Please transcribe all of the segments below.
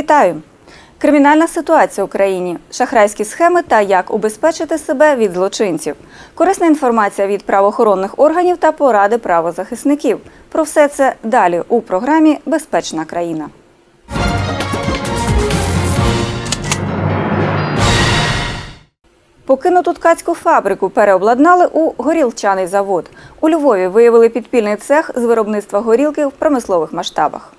Вітаю! Кримінальна ситуація в Україні, шахрайські схеми та як убезпечити себе від злочинців. Корисна інформація від правоохоронних органів та поради правозахисників. Про все це далі у програмі Безпечна країна. Покинуту ткацьку фабрику переобладнали у горілчаний завод. У Львові виявили підпільний цех з виробництва горілки в промислових масштабах.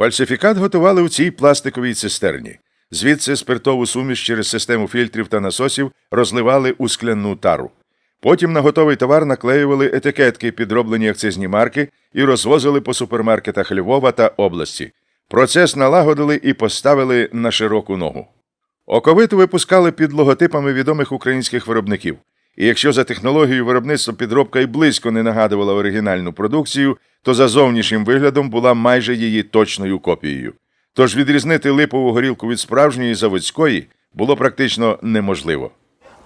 Фальсифікат готували у цій пластиковій цистерні. Звідси спиртову суміш через систему фільтрів та насосів розливали у скляну тару. Потім на готовий товар наклеювали етикетки, підроблені акцизні марки, і розвозили по супермаркетах Львова та області. Процес налагодили і поставили на широку ногу. Оковиту випускали під логотипами відомих українських виробників. І якщо за технологією виробництва підробка й близько не нагадувала оригінальну продукцію, то за зовнішнім виглядом була майже її точною копією. Тож відрізнити липову горілку від справжньої заводської було практично неможливо.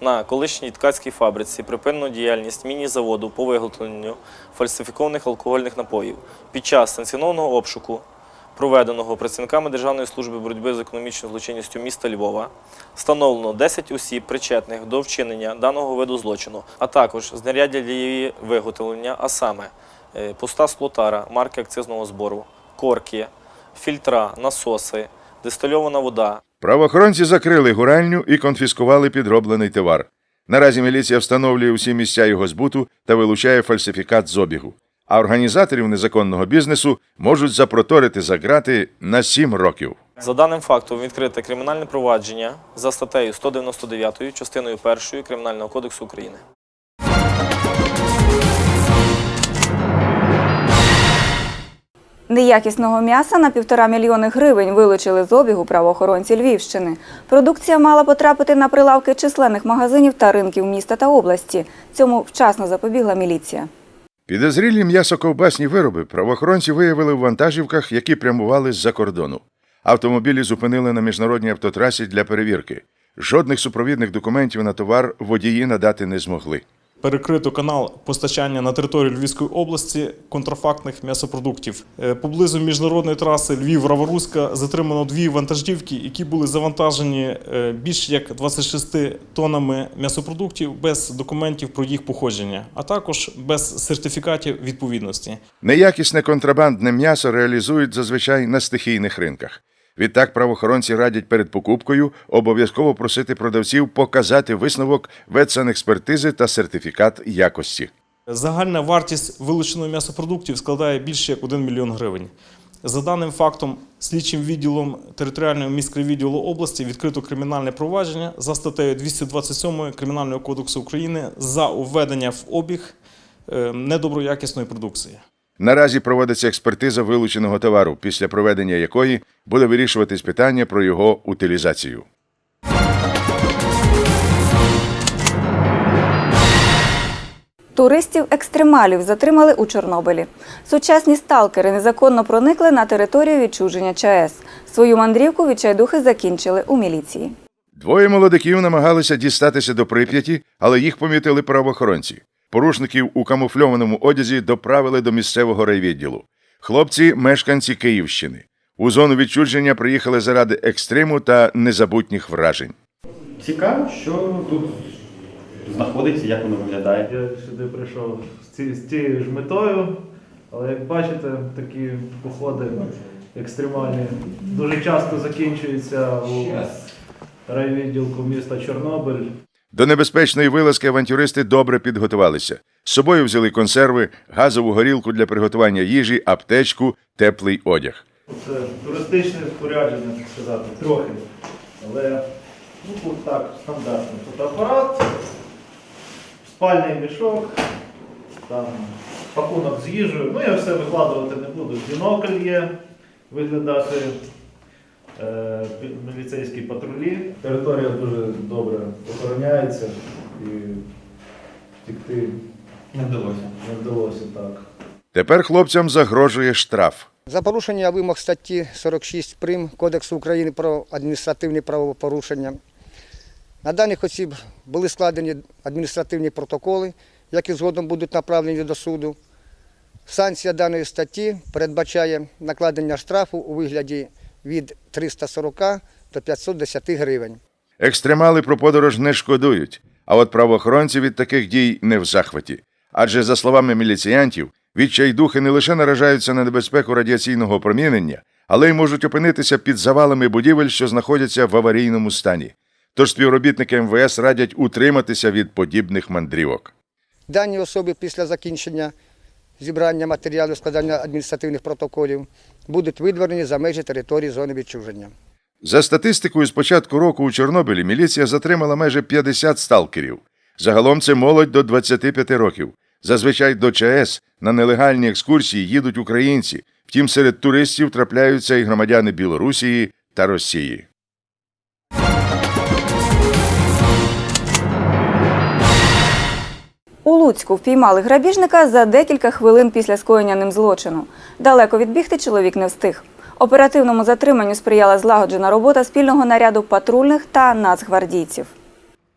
На колишній ткацькій фабриці припинено діяльність міні-заводу по виготовленню фальсифікованих алкогольних напоїв. Під час санкціонованого обшуку, проведеного працівниками Державної служби боротьби з економічною злочинністю міста Львова, встановлено 10 осіб, причетних до вчинення даного виду злочину, а також знаряддя для її виготовлення, а саме е, пуста сплотара марки акцизного збору, корки, фільтра, насоси, дистильована вода, Правоохоронці закрили гуральню і конфіскували підроблений товар. Наразі міліція встановлює усі місця його збуту та вилучає фальсифікат з обігу. А організаторів незаконного бізнесу можуть запроторити за ґрати на 7 років. За даним фактом відкрите кримінальне провадження за статтею 199 частиною 1 Кримінального кодексу України. Неякісного м'яса на півтора мільйони гривень вилучили з обігу правоохоронці Львівщини. Продукція мала потрапити на прилавки численних магазинів та ринків міста та області. Цьому вчасно запобігла міліція. Підозрілі м'ясоковбасні вироби правоохоронці виявили в вантажівках, які прямували з-за кордону. Автомобілі зупинили на міжнародній автотрасі для перевірки. Жодних супровідних документів на товар водії надати не змогли. Перекрито канал постачання на територію Львівської області контрафактних м'ясопродуктів. Е, Поблизу міжнародної траси Львів-Раворуська затримано дві вантажівки, які були завантажені е, більш як 26 тоннами м'ясопродуктів без документів про їх походження, а також без сертифікатів відповідності. Неякісне контрабандне м'ясо реалізують зазвичай на стихійних ринках. Відтак правоохоронці радять перед покупкою обов'язково просити продавців показати висновок ветсанекспертизи та сертифікат якості. Загальна вартість вилученого м'ясопродуктів складає більше як 1 мільйон гривень. За даним фактом, слідчим відділом територіального міськрайвідділу області відкрито кримінальне провадження за статтею 227 Кримінального кодексу України за введення в обіг е, недоброякісної продукції. Наразі проводиться експертиза вилученого товару, після проведення якої буде вирішуватись питання про його утилізацію. Туристів-екстремалів затримали у Чорнобилі. Сучасні сталкери незаконно проникли на територію відчуження ЧАЕС. Свою мандрівку відчайдухи закінчили у міліції. Двоє молодиків намагалися дістатися до Прип'яті, але їх помітили правоохоронці. Порушників у камуфльованому одязі доправили до місцевого райвідділу. Хлопці мешканці Київщини. У зону відчуження приїхали заради екстриму та незабутніх вражень. Цікаво, що тут знаходиться, як воно виглядає. Я сюди прийшов з, з цією ж метою, але як бачите, такі походи екстремальні дуже часто закінчуються у райвідділку міста Чорнобиль. До небезпечної вилазки авантюристи добре підготувалися. З собою взяли консерви, газову горілку для приготування їжі, аптечку, теплий одяг. Це туристичне спорядження, так сказати, трохи. Але ну, так, стандартно. Тут апарат, спальний мішок, там пакунок з їжею. Ну, я все викладувати не буду. Бінокль є, виглядати міліцейські патрулі. Територія дуже добре охороняється і втікти Не вдалося. не вдалося так. Тепер хлопцям загрожує штраф. За порушення вимог статті 46 прим. Кодексу України про адміністративні правопорушення. На даних осіб були складені адміністративні протоколи, які згодом будуть направлені до суду. Санкція даної статті передбачає накладення штрафу у вигляді від 340 до 510 гривень. Екстремали про подорож не шкодують, а от правоохоронці від таких дій не в захваті. Адже, за словами міліціянтів, відчайдухи не лише наражаються на небезпеку радіаційного промінення, але й можуть опинитися під завалами будівель, що знаходяться в аварійному стані. Тож співробітники МВС радять утриматися від подібних мандрівок. Дані особи після закінчення зібрання матеріалів складання адміністративних протоколів будуть видворені за межі території зони відчуження. За статистикою з початку року у Чорнобилі міліція затримала майже 50 сталкерів. Загалом це молодь до 25 років. Зазвичай до ЧАЕС на нелегальні екскурсії їдуть українці, втім серед туристів трапляються і громадяни Білорусії та Росії. Луцьку впіймали грабіжника за декілька хвилин після скоєння ним злочину. Далеко відбігти чоловік не встиг. Оперативному затриманню сприяла злагоджена робота спільного наряду патрульних та нацгвардійців.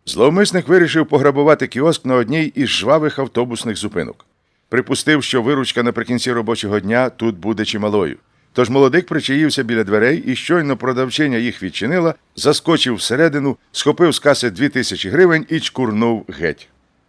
Зловмисник вирішив пограбувати кіоск на одній із жвавих автобусних зупинок. Припустив, що виручка наприкінці робочого дня тут буде чималою. Тож молодик причаївся біля дверей і щойно продавчиня їх відчинила, заскочив всередину, схопив з каси дві тисячі гривень і чкурнув геть.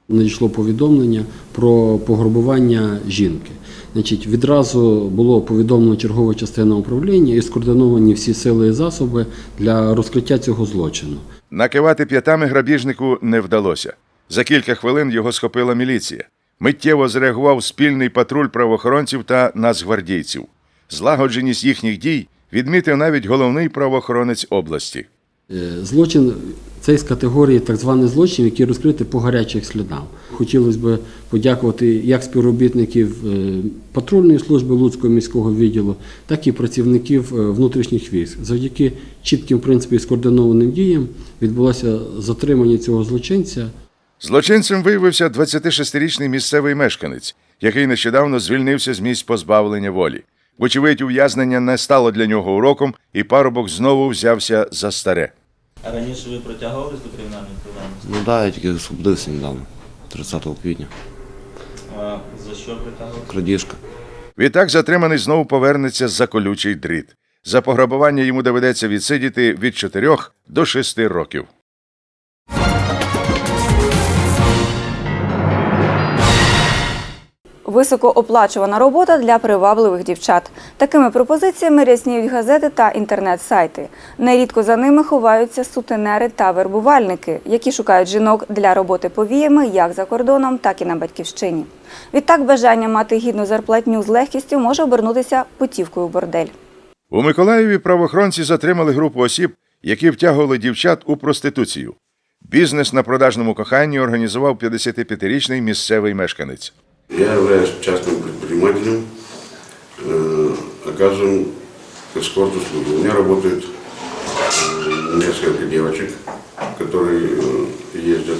Надійшло повідомлення про пограбування жінки. Значить, відразу було повідомлено чергова частина управління і скоординовані всі сили і засоби для розкриття цього злочину. Накивати п'ятами грабіжнику не вдалося. За кілька хвилин його схопила міліція. Миттєво зреагував спільний патруль правоохоронців та нацгвардійців. Злагодженість їхніх дій відмітив навіть головний правоохоронець області. Е, Злочин цей з категорії так званий злочин, який розкритий по гарячих слідам. Хотілося б подякувати як співробітників е, патрульної служби Луцького міського відділу, так і працівників е, внутрішніх військ. Завдяки чітким принципі і скоординованим діям відбулося затримання цього злочинця. Злочинцем виявився 26-річний місцевий мешканець, який нещодавно звільнився з місць позбавлення волі. Вочевидь, ув'язнення не стало для нього уроком, і парубок знову взявся за старе. А раніше ви протягувались до кримінальної відповідальності? Ну да, я тільки освободився недавно, 30 квітня. А за що притягувалися? Крадіжка. Відтак затриманий знову повернеться за колючий дріт. За пограбування йому доведеться відсидіти від 4 до 6 років. Високооплачувана робота для привабливих дівчат. Такими пропозиціями рясніють газети та інтернет-сайти. Нерідко за ними ховаються сутенери та вербувальники, які шукають жінок для роботи повіями як за кордоном, так і на батьківщині. Відтак бажання мати гідну зарплатню з легкістю може обернутися путівкою в бордель. У Миколаєві правоохоронці затримали групу осіб, які втягували дівчат у проституцію. Бізнес на продажному коханні організував 55-річний місцевий мешканець. Я являюсь частным предпринимателем, э, оказываем эскорт-услуги. У меня работает э, несколько девочек, которые э, ездят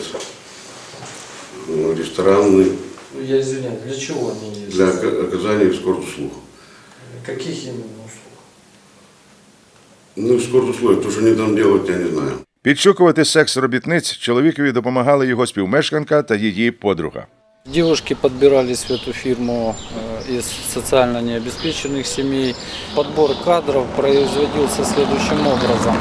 в рестораны Ну, Я извиняюсь, для чего они есть? для ока- оказания эскорт-услуг. Каких именно услуг? Ну, эскорт-услуги, то, что они там делают, я не знаю. Підшукувати секс-робітниць чоловікові допомагали його співмешканка та її подруга. Девушки подбирались в эту фирму э, из социально необеспеченных семей. Подбор кадров производился следующим образом.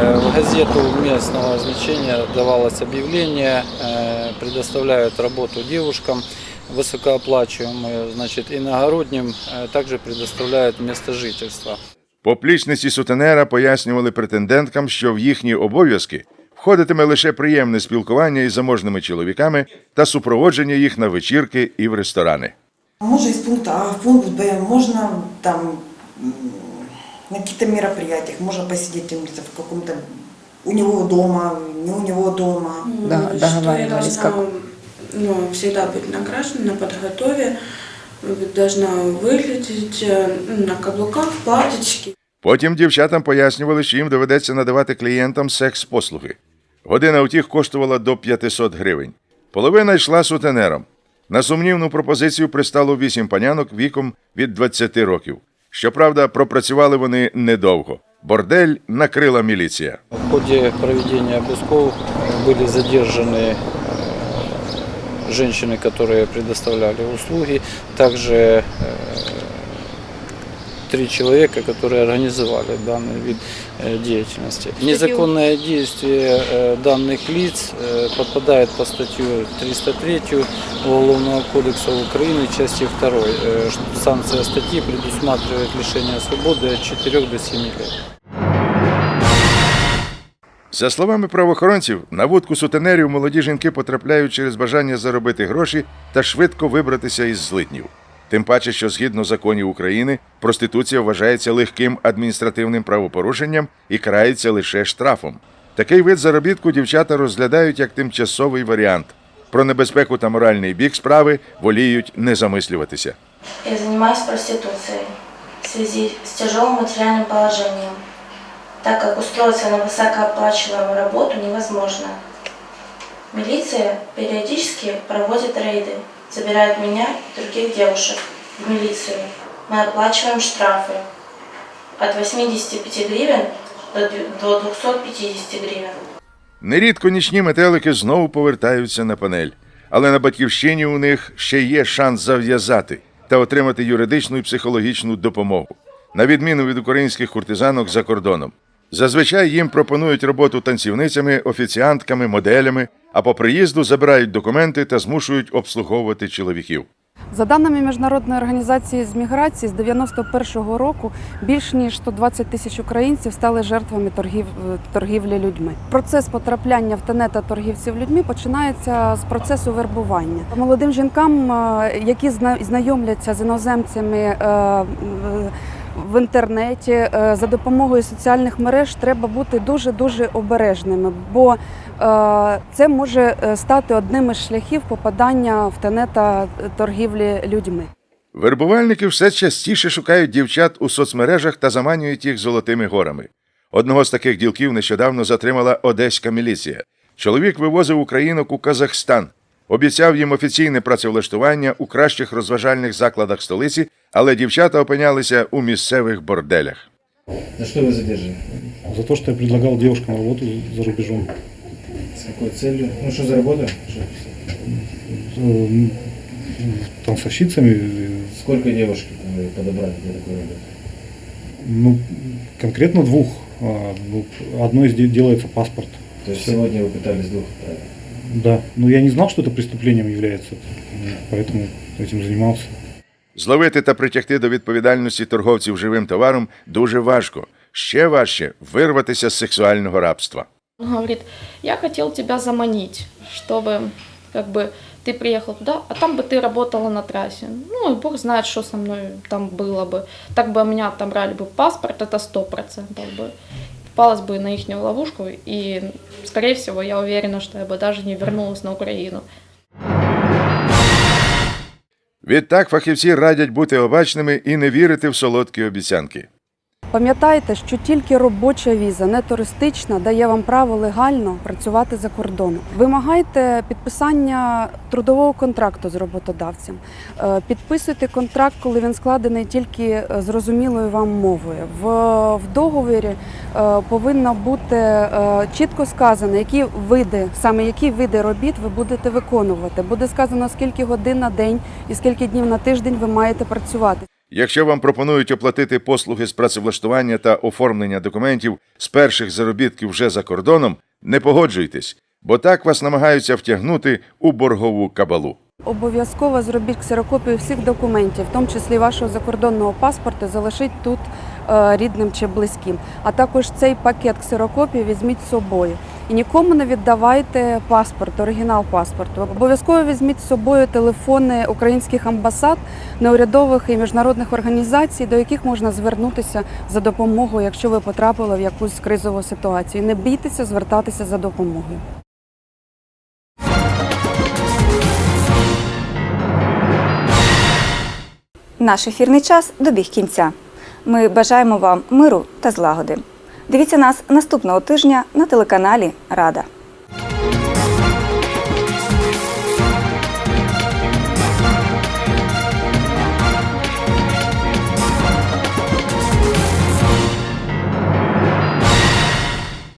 Э, В газету местного значения давалось объявление, э, предоставляют работу девушкам высокооплачиваемые, значит, иногородним э, также предоставляют место жительства. Поплічниці сутенера пояснювали претенденткам, що в їхні обов'язки входитиме лише приємне спілкування із заможними чоловіками та супроводження їх на вечірки і в ресторани. Можно из пункта А в пункт Б, можно там м, на каких-то мероприятиях, можно посидеть там где-то в каком-то у него дома, не у него дома. Да, что я должна ну, всегда быть накрашена, на подготове, должна выглядеть э, ну, на каблуках, в платьичке. Потім дівчатам пояснювали, що їм доведеться надавати клієнтам секс-послуги. Година утіх коштувала до 500 гривень. Половина йшла сутенером. На сумнівну пропозицію пристало вісім панянок віком від 20 років. Щоправда, пропрацювали вони недовго. Бордель накрила міліція. В ходе проведения обысков э, были задержаны э, женщины, которые предоставляли услуги, также э, три человека, которые организовали данный вид э, деятельности. Незаконное действие э, данных лиц э, подпадает по статью 303 Уголовного кодекса Украины, части 2. Э, ш- Санкция статьи предусматривает лишение свободы от 4 до 7 лет. За словами правоохоронців, на вудку сутенерів молоді жінки потрапляють через бажання заробити гроші та швидко вибратися із злитнів. Тим паче, що згідно законів України, проституція вважається легким адміністративним правопорушенням і карається лише штрафом. Такий вид заробітку дівчата розглядають як тимчасовий варіант. Про небезпеку та моральний бік справи воліють не замислюватися. Я занимаюсь проституцией в связи с тяжелым материальным положением, так как устроиться на высокооплачиваемую работу невозможно. Милиция периодически проводит рейды, забирает меня и других девушек в милицию. Мы оплачиваем штрафы от 85 гривен до 250 гривен. Нерідко нічні метелики знову повертаються на панель, але на батьківщині у них ще є шанс зав'язати та отримати юридичну і психологічну допомогу, на відміну від українських куртизанок за кордоном. Зазвичай їм пропонують роботу танцівницями, офіціантками, моделями, а по приїзду забирають документи та змушують обслуговувати чоловіків. За даними міжнародної організації з міграції, з 91-го року більш ніж 120 тисяч українців стали жертвами торгів, торгівлі людьми. Процес потрапляння в тенет та торгівців людьми починається з процесу вербування. Молодим жінкам, е, які знайомляться з іноземцями. е, е, В інтернеті е, за допомогою соціальних мереж треба бути дуже дуже обережними, бо е, це може е, стати одним із шляхів попадання в тенета торгівлі людьми. Вербувальники все частіше шукають дівчат у соцмережах та заманюють їх золотими горами. Одного з таких ділків нещодавно затримала одеська міліція. Чоловік вивозив українок у Казахстан, обіцяв їм офіційне працевлаштування у кращих розважальних закладах столиці, але дівчата опинялися у місцевих борделях. За что вы задержали? За те, що я предлагав дівчатам роботу за рубежом. С какой целью? Ну что за работа? Танцовщицями, Сколько девушек вы подобрали для такой работы? ну, конкретно двух. ну, Одной делается паспорт. То есть сегодня вы пытались двух отправить? Да, но я не знал, что это преступлением является, поэтому этим занимался. Зловити та притягти до відповідальності торговців живим товаром дуже важко. Ще важче вирватися з сексуального рабства. Он говорит, я хотел тебя заманить, чтобы как бы ты приехал туда, а там бы ты работала на трассе. Ну и бог знает, что со мной там было бы. Так бы у меня отобрали бы паспорт, это сто процентов бы. Попалась бы на их ловушку, и, скорее всего, я уверена, что я бы даже не вернулась на Украину. Відтак фахівці радять бути обачними і не вірити в солодкі обіцянки. Пам'ятайте, що тільки робоча віза, не туристична, дає вам право легально працювати за кордоном. Вимагайте підписання трудового контракту з роботодавцем. Е, Підписуйте контракт, коли він складений тільки е, зрозумілою вам мовою. В, в договорі е, повинно бути чітко сказано, які види, саме які види робіт ви будете виконувати. Буде сказано, скільки годин на день і скільки днів на тиждень ви маєте працювати. Якщо вам пропонують оплатити послуги з працевлаштування та оформлення документів з перших заробітків вже за кордоном, не погоджуйтесь, бо так вас намагаються втягнути у боргову кабалу. Обов'язково зробіть ксерокопію всіх документів, в тому числі вашого закордонного паспорта, залишіть тут е, рідним чи близьким. А також цей пакет ксерокопій візьміть з собою. І нікому не віддавайте паспорт, оригінал паспорту. Обов'язково візьміть з собою телефони українських амбасад, неурядових і міжнародних організацій, до яких можна звернутися за допомогою, якщо ви потрапили в якусь кризову ситуацію. Не бійтеся звертатися за допомогою. Наш ефірний час добіг кінця. Ми бажаємо вам миру та злагоди. Дивіться нас наступного тижня на телеканалі Рада.